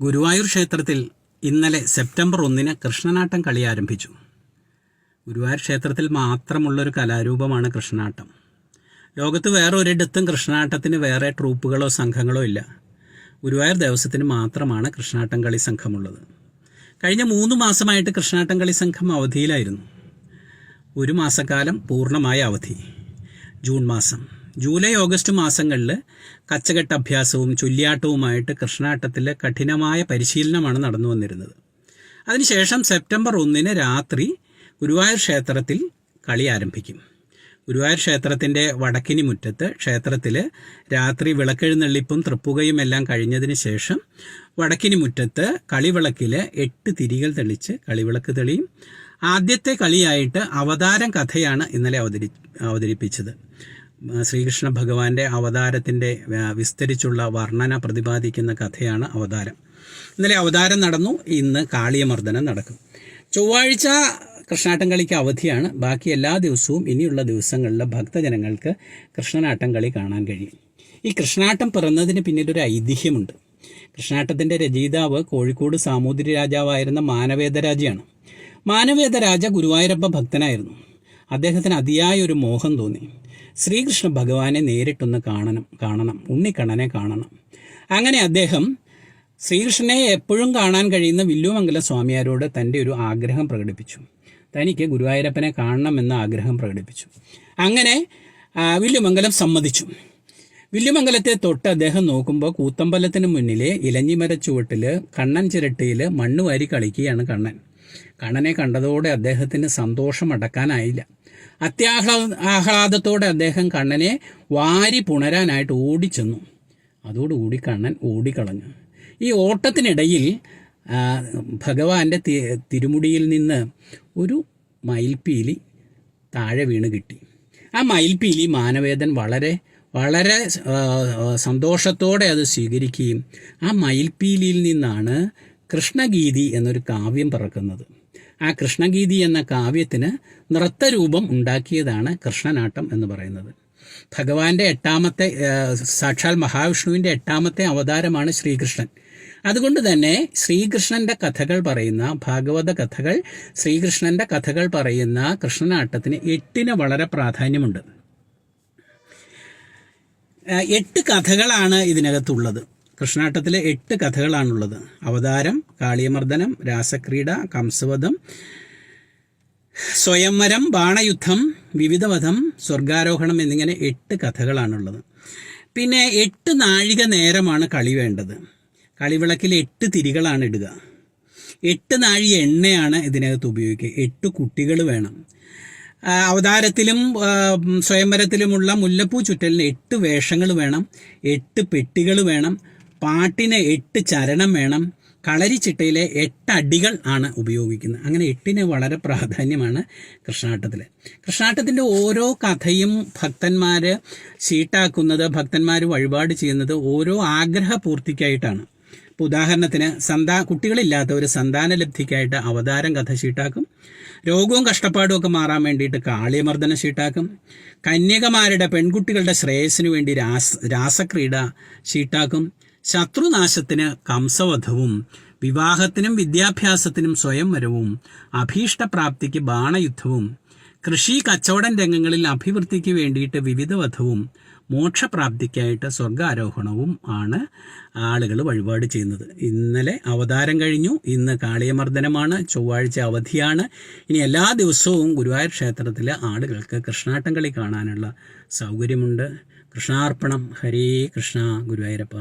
ഗുരുവായൂർ ക്ഷേത്രത്തിൽ ഇന്നലെ സെപ്റ്റംബർ ഒന്നിന് കൃഷ്ണനാട്ടം കളി ആരംഭിച്ചു. ഗുരുവായൂർ ക്ഷേത്രത്തിൽ മാത്രമുള്ളൊരു കലാരൂപമാണ് കൃഷ്ണനാട്ടം. ലോകത്ത് വേറെ ഒരിടത്തും കൃഷ്ണനാട്ടത്തിന് വേറെ ട്രൂപ്പുകളോ സംഘങ്ങളോ ഇല്ല. ഗുരുവായൂർ ദേവസ്വത്തിന് മാത്രമാണ് കൃഷ്ണനാട്ടം കളി സംഘമുള്ളത്. കഴിഞ്ഞ മൂന്ന് മാസമായിട്ട് കൃഷ്ണനാട്ടം കളി സംഘം അവധിയിലായിരുന്നു. ഒരു മാസക്കാലം പൂർണമായ അവധി. ജൂൺ മാസം. ജൂലൈ ഓഗസ്റ്റ് മാസങ്ങളിൽ കച്ചകെട്ട് അഭ്യാസവും ചൊല്ലിയാട്ടവുമായിട്ട് കൃഷ്ണാട്ടത്തിൽ കഠിനമായ പരിശീലനമാണ് നടന്നു വന്നിരുന്നത്. അതിനുശേഷം സെപ്റ്റംബർ ഒന്നിന് രാത്രി ഗുരുവായൂർ ക്ഷേത്രത്തിൽ കളി ആരംഭിക്കും. ഗുരുവായൂർ ക്ഷേത്രത്തിന്റെ വടക്കിനി മുറ്റത്ത് ക്ഷേത്രത്തിൽ രാത്രി വിളക്കെഴുന്നള്ളിപ്പും തൃപ്പുകയും എല്ലാം കഴിഞ്ഞതിന് ശേഷം വടക്കിനി മുറ്റത്ത് കളിവിളക്കിൽ എട്ട് തിരികൾ തെളിച്ച് കളിവിളക്ക് തെളിയും. ആദ്യത്തെ കളിയായിട്ട് അവതാരം കഥയാണ് ഇന്നലെ അവതരി അവതരിപ്പിച്ചത്. ശ്രീകൃഷ്ണ ഭഗവാന്റെ അവതാരത്തിന്റെ വിസ്തരിച്ചുള്ള വർണന പ്രതിപാദിക്കുന്ന കഥയാണ് അവതാരം. ഇന്നലെ അവതാരം നടന്നു ഇന്ന് കാളിയമർദ്ദനം നടക്കും. ചൊവ്വാഴ്ച കൃഷ്ണാട്ടം കളിക്ക് അവധിയാണ്. ബാക്കി എല്ലാ ദിവസവും ഇനിയുള്ള ദിവസങ്ങളിൽ ഭക്തജനങ്ങൾക്ക് കൃഷ്ണനാട്ടം കളി കാണാൻ കഴിയും. ഈ കൃഷ്ണാട്ടം പിറന്നതിന് പിന്നിലൊരു ഐതിഹ്യമുണ്ട്. കൃഷ്ണാട്ടത്തിന്റെ രചയിതാവ് കോഴിക്കോട് സാമൂതിരി രാജാവായിരുന്ന മാനവേദരാജയാണ് മാനവേദരാജ ഗുരുവായൂരപ്പ ഭക്തനായിരുന്നു. അദ്ദേഹത്തിന് അതിയായ ഒരു മോഹം തോന്നി. ശ്രീകൃഷ്ണ ഭഗവാനെ നേരിട്ടൊന്ന് കാണണം കാണണം ഉണ്ണിക്കണ്ണനെ കാണണം. അങ്ങനെ അദ്ദേഹം ശ്രീകൃഷ്ണനെ എപ്പോഴും കാണാൻ കഴിയുന്ന വില്ലുമംഗല സ്വാമിയാരോട് തന്റെ ഒരു ആഗ്രഹം പ്രകടിപ്പിച്ചു. തനിക്ക് ഗുരുവായൂരപ്പനെ കാണണമെന്ന ആഗ്രഹം പ്രകടിപ്പിച്ചു. അങ്ങനെ വില്ലുമംഗലം സമ്മതിച്ചു. വില്ലുമംഗലത്തെ തൊട്ട് അദ്ദേഹം നോക്കുമ്പോൾ കൂത്തമ്പലത്തിന് മുന്നിലെ ഇലഞ്ഞിമര ചുവട്ടിൽ കണ്ണൻ ചിരട്ടിയിൽ മണ്ണ് വാരി കളിക്കുകയാണ് കണ്ണൻ. കണ്ണനെ കണ്ടതോടെ അദ്ദേഹത്തിന് സന്തോഷം അടക്കാനായില്ല. അത്യാഹ്ലാ ആഹ്ലാദത്തോടെ അദ്ദേഹം കണ്ണനെ വാരി പുണരാനായിട്ട് ഓടിച്ചെന്നു. അതോടുകൂടി കണ്ണൻ ഓടിക്കളഞ്ഞു. ഈ ഓട്ടത്തിനിടയിൽ ഭഗവാന്റെ തിരുമുടിയിൽ നിന്ന് ഒരു മയിൽപ്പീലി താഴെ വീണ് കിട്ടി. ആ മയിൽപ്പീലി മാനവേദൻ വളരെ വളരെ സന്തോഷത്തോടെ അത് സ്വീകരിക്കുകയും ആ മയിൽപ്പീലിയിൽ നിന്നാണ് കൃഷ്ണഗീതി എന്നൊരു കാവ്യം പിറക്കുന്നത്. ആ കൃഷ്ണഗീതി എന്ന കാവ്യത്തിന് നൃത്തരൂപം ഉണ്ടാക്കിയതാണ് കൃഷ്ണനാട്ടം എന്ന് പറയുന്നത്. ഭഗവാന്റെ എട്ടാമത്തെ സാക്ഷാൽ മഹാവിഷ്ണുവിന്റെ എട്ടാമത്തെ അവതാരമാണ് ശ്രീകൃഷ്ണൻ. അതുകൊണ്ട് തന്നെ ശ്രീകൃഷ്ണന്റെ കഥകൾ പറയുന്ന ഭാഗവത കഥകൾ ശ്രീകൃഷ്ണന്റെ കഥകൾ പറയുന്ന കൃഷ്ണനാട്ടത്തിന് എട്ടിന് വളരെ പ്രാധാന്യമുണ്ട്. എട്ട് കഥകളാണ് ഇതിനകത്തുള്ളത്. കൃഷ്ണാട്ടത്തിൽ എട്ട് കഥകളാണുള്ളത്. അവതാരം കാളിയമർദ്ദനം രാസക്രീഡ കംസവധം സ്വയംവരം ബാണയുദ്ധം വിവിധവധം സ്വർഗാരോഹണം എന്നിങ്ങനെ എട്ട് കഥകളാണുള്ളത്. പിന്നെ എട്ട് നാഴിക നേരമാണ് കളി വേണ്ടത്. കളിവിളക്കിൽ എട്ട് തിരികളാണ് ഇടുക. എട്ട് നാഴി എണ്ണയാണ് ഇതിനകത്ത് ഉപയോഗിക്കുക. എട്ട് കുട്ടികൾ വേണം. അവതാരത്തിലും സ്വയംവരത്തിലുമുള്ള മുല്ലപ്പൂ ചുറ്റലിന് എട്ട് വേഷങ്ങൾ വേണം. എട്ട് പെട്ടികൾ വേണം. പാട്ടിന് എട്ട് ചരണം വേണം. കളരിച്ചിട്ടയിലെ എട്ടടികൾ ആണ് ഉപയോഗിക്കുന്നത്. അങ്ങനെ എട്ടിന് വളരെ പ്രാധാന്യമാണ് കൃഷ്ണാട്ടത്തിൽ കൃഷ്ണാട്ടത്തിന്റെ ഓരോ കഥയും ഭക്തന്മാർ ഷീട്ടാക്കുന്നത് ഭക്തന്മാർ വഴിപാട് ചെയ്യുന്നത് ഓരോ ആഗ്രഹ പൂർത്തിക്കായിട്ടാണ് ഇപ്പോൾ ഉദാഹരണത്തിന് സന്താ കുട്ടികളില്ലാത്തവർ സന്താനലബ്ധിക്കായിട്ട് അവതാരം കഥ ഷീട്ടാക്കും രോഗവും കഷ്ടപ്പാടും ഒക്കെ മാറാൻ വേണ്ടിയിട്ട് കാളിയമർദ്ദന ഷീട്ടാക്കും കന്യകമാരുടെ പെൺകുട്ടികളുടെ ശ്രേയസ്സിനു വേണ്ടി രാസ രാസക്രീഡ ഷീട്ടാക്കും ശത്രുനാശത്തിന് കംസവധവും വിവാഹത്തിനും വിദ്യാഭ്യാസത്തിനും സ്വയംവരവും അഭീഷ്ടപ്രാപ്തിക്ക് ബാണയുദ്ധവും കൃഷി കച്ചവടം രംഗങ്ങളിൽ അഭിവൃദ്ധിക്ക് വേണ്ടിയിട്ട് വിവിധ വധവും മോക്ഷപ്രാപ്തിക്കായിട്ട് സ്വർഗാരോഹണവും ആണ് ആളുകൾ വഴിപാട് ചെയ്യുന്നത്. ഇന്നലെ അവതാരം കഴിഞ്ഞു. ഇന്ന് കാളിയമർദ്ദനമാണ്. ചൊവ്വാഴ്ച അവധിയാണ്. ഇനി എല്ലാ ദിവസവും ഗുരുവായൂർ ക്ഷേത്രത്തിലെ ആളുകൾക്ക് കൃഷ്ണാട്ടം കളി കാണാനുള്ള സൗകര്യമുണ്ട്. കൃഷ്ണാർപ്പണം. ഹരേ കൃഷ്ണ ഗുരുവായൂരപ്പ.